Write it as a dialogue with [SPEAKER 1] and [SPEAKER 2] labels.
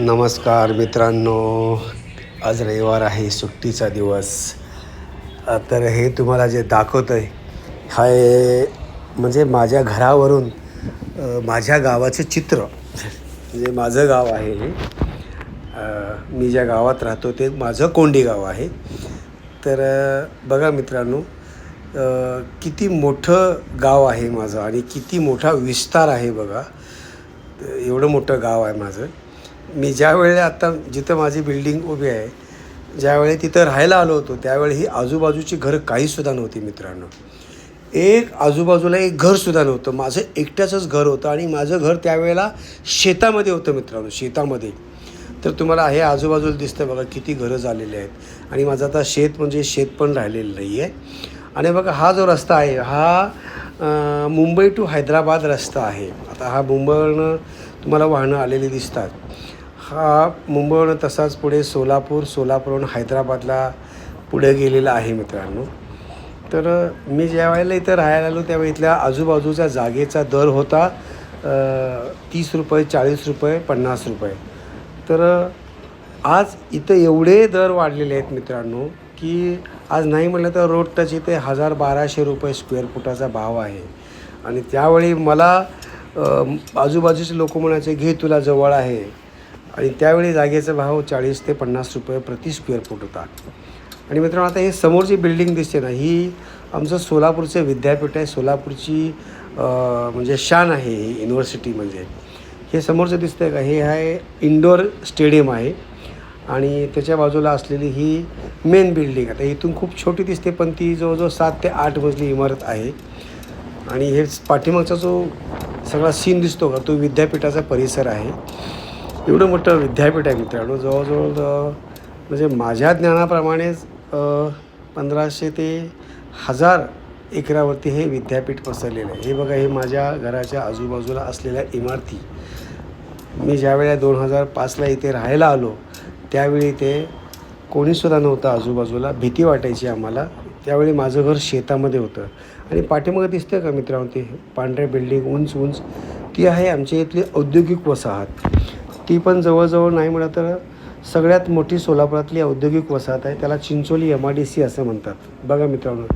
[SPEAKER 1] नमस्कार मित्रांनो आज रविवार आहे सुट्टीचा दिवस. तर हे तुम्हाला जे दाखवतं आहे हा म्हणजे माझ्या घरावरून माझ्या गावाचं चित्र. म्हणजे माझं गाव आहे हे मी ज्या गावात राहतो ते माझं कोंडी गाव आहे. तर बघा मित्रांनो किती मोठं गाव आहे माझं आणि किती मोठा विस्तार आहे बघा. एवढं मोठं गाव आहे माझं. मी ज्यावेळेला आत्ता जिथं माझी बिल्डिंग उभी आहे ज्यावेळी तिथं राहायला आलो होतो त्यावेळी ही आजूबाजूची घरं काहीसुद्धा नव्हती मित्रांनो. एक आजूबाजूला एक घरसुद्धा नव्हतं. माझं एकट्याचंच घर होतं आणि माझं घर त्यावेळेला शेतामध्ये होतं मित्रांनो शेतामध्ये. तर तुम्हाला हे आजूबाजूला दिसतं बघा किती घरं झालेली आहेत. आणि माझं आता शेत म्हणजे शेत पण राहिलेलं नाही आहे आणि बघा हा जो रस्ता आहे हा मुंबई टू हैदराबाद रस्ता आहे. आता हा मुंबईवरनं तुम्हाला वाहनं आलेली दिसतात. हा मुंबईवरून तसाच पुढे सोलापूर सोलापूरहून हैदराबादला पुढे गेलेला आहे मित्रांनो. तर मी ज्या वेळेला इथं राहायला आलो त्यावेळी इथल्या आजूबाजूच्या जागेचा दर होता तीस रुपये चाळीस रुपये पन्नास रुपये. तर आज इथं एवढे दर वाढलेले आहेत मित्रांनो की आज नाही म्हटलं तर रोड टच इथे हजार बाराशे रुपये स्क्वेअर फुटाचा भाव आहे. आणि त्यावेळी मला आजूबाजूचे लोक म्हणायचे घे तुला जवळ आहे. आणि त्यावेळी जागेचा भाव चाळीस ते पन्नास रुपये प्रति स्क्वेअर फूट होता. आणि मित्रांनो आता हे समोरची बिल्डिंग दिसते ना ही आमचं सोलापूरचं विद्यापीठ आहे. सोलापूरची म्हणजे शान आहे ही युनिव्हर्सिटी म्हणजे. हे समोरचं दिसतं आहे का? हे आहे इंडोर स्टेडियम आहे. आणि त्याच्या बाजूला असलेली ही मेन बिल्डिंग आता इथून खूप छोटी दिसते पण ती जवळजवळ सात ते आठ मजली इमारत आहे. आणि हे पाठीमागचा जो सगळा सीन दिसतो का? तो विद्यापीठाचा परिसर आहे. एवढं मोठं विद्यापीठ आहे मित्रांनो. जवळजवळ म्हणजे माझ्या ज्ञानाप्रमाणेच पंधराशे ते हजार एकरावरती हे विद्यापीठ पसरलेलं आहे. हे बघा हे माझ्या घराच्या आजूबाजूला असलेल्या इमारती. मी ज्यावेळेला दोन हजार पाचला इथे राहायला आलो त्यावेळी ते कोणीसुद्धा नव्हतं आजूबाजूला. भीती वाटायची आम्हाला. त्यावेळी माझं घर शेतामध्ये होतं. आणि पाठीमागं दिसतं का मित्रांनो ते? पांढऱ्या बिल्डिंग उंच उंच. ती आहे आमच्या इथली औद्योगिक वसाहत. ती पण जवळजवळ नाही म्हणलं तर सगळ्यात मोठी सोलापुरातली औद्योगिक वसाहत आहे त्याला Chincholi M I D C असं म्हणतात. बघा मित्रांनो.